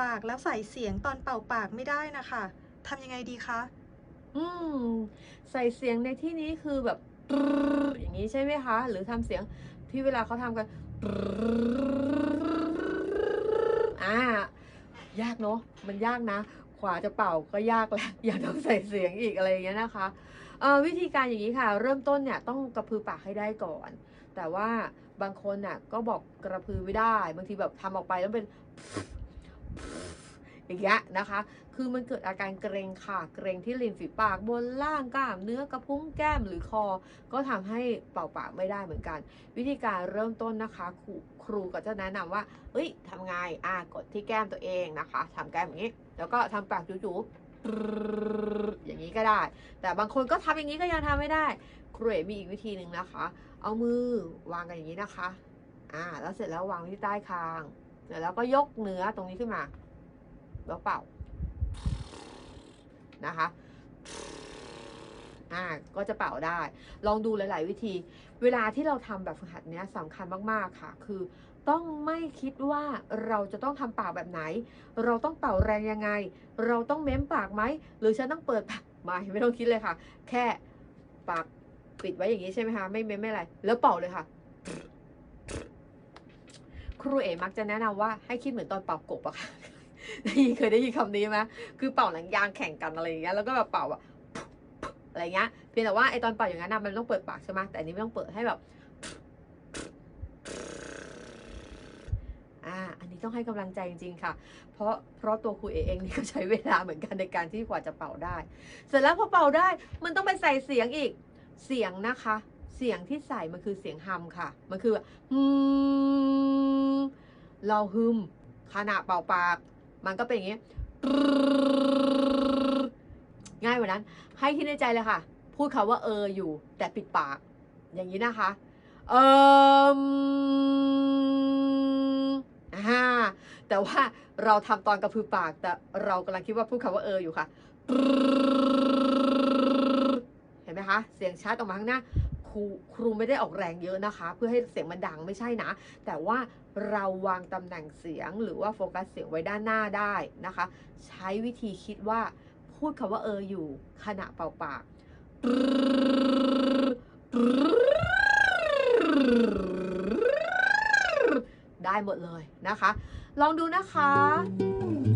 ปากแล้วใส่เสียงตอนเป่าปากไม่ได้นะคะทำยังไงดีคะ อืม ใส่เสียงในที่นี้คือแบบอย่างนี้ใช่ไหมคะ หรือทำเสียงที่เวลาเขาทำกันอ่ายากเนอะมันยากนะ ขวาจะเป่าก็ยากแล้วอย่าต้องใส่เสียงอีกอะไรอย่างเงี้ยนะคะเอ่อวิธีการอย่างนี้ค่ะ เริ่มต้นเนี่ยต้องกระพือปากให้ได้ก่อน แต่ว่าบางคนน่ะก็บอกกระพือไม่ได้ บางทีแบบทำออกไปแล้วเป็น อย่างเงี้ยนะคะ คือมันเกิดอาการเกรงค่ะ เกรงที่ริมฝีปากบนล่างกล้ามเนื้อกระพุ้งแก้มหรือคอ ก็ทำให้เป่าปากไม่ได้เหมือนกัน วิธีการเริ่มต้นนะคะครูครูก็จะแนะนำว่า เอ้ยทำไงอ่ากดที่แก้มตัวเองนะคะทำแก้มอย่างนี้ แล้วก็ทำปากจู่ๆอย่างนี้ก็ได้ แต่บางคนก็ทำอย่างนี้ก็ยังทำไม่ได้ ครูเอ๋มีอีกวิธีหนึ่งนะคะ เอามือวางกันอย่างนี้นะคะ อ่า แล้วเสร็จแล้ววางที่ใต้คาง เสร็จแล้วก็ยกเนื้อตรงนี้ขึ้นมาแล้วเป่านะคะอ่าก็จะเป่าได้ ลองดูหลาย ๆ วิธี เวลาที่เราทำแบบฝึกหัดเนี้ยสำคัญมาก ๆ ค่ะ คือต้องไม่คิดว่าเราจะต้องทำปากแบบไหน เราต้องเป่าแรงยังไง เราต้องเม้มปากไหม หรือฉันต้องเปิดปากไม่ไม่ต้องคิดเลยค่ะ แค่ปากปิดไว้อย่างนี้ใช่ไหมคะ ไม่เม้มไม่อะไร แล้วเป่าเลยค่ะ ครูเอ๋มักจะแนะนำว่าให้คิดเหมือนตอนเป่ากบอะค่ะได้ยินเคยได้ยินคำนี้ไหมคือเป่าหนังยางแข่งกันอะไรอย่างเงี้ยแล้วก็แบบเป่าแบบอะไรเงี้ยเพียงแต่ว่าไอตอนเป่าอย่างนั้นนะมันต้องเปิดปากใช่ไหมแต่อันนี้ไม่ต้องเปิดให้แบบอ่าอันนี้ต้องให้กำลังใจจริงๆค่ะ เพราะเพราะตัวครูเอเองนี่ก็ใช้เวลาเหมือนกันในการที่กว่าจะเป่าได้ เสร็จแล้วพอเป่าได้มันต้องไปใส่เสียงอีกเสียงนะคะ เสียงที่ใส่มันคือเสียงฮัมค่ะ มันคือแบบฮึม เราฮึมขณะเป่าปาก มันก็เป็นอย่างนี้ ง่ายกว่านั้น ให้คิดในใจเลยค่ะ พูดคาว่าเอออยู่ แต่ปิดปาก อย่างนี้นะคะ เอออ่าแต่ว่าเราทำตอนกระพือปาก แต่เรากำลังคิดว่าพูดคำว่าเอออยู่ค่ะ เห็นไหมคะ เสียงชัดออกมาข้างหน้า รูครูไม่ได้ออกแรงเยอะนะคะ เพื่อให้เสียงมันดังไม่ใช่นะ แต่ว่าเราวางตำแหน่งเสียงหรือว่าโฟกัสเสียงไว้ด้านหน้าได้นะคะ ใช้วิธีคิดว่าพูดคำว่าเอออยู่ขณะเป่าปากได้หมดเลยนะคะ ลองดูนะคะ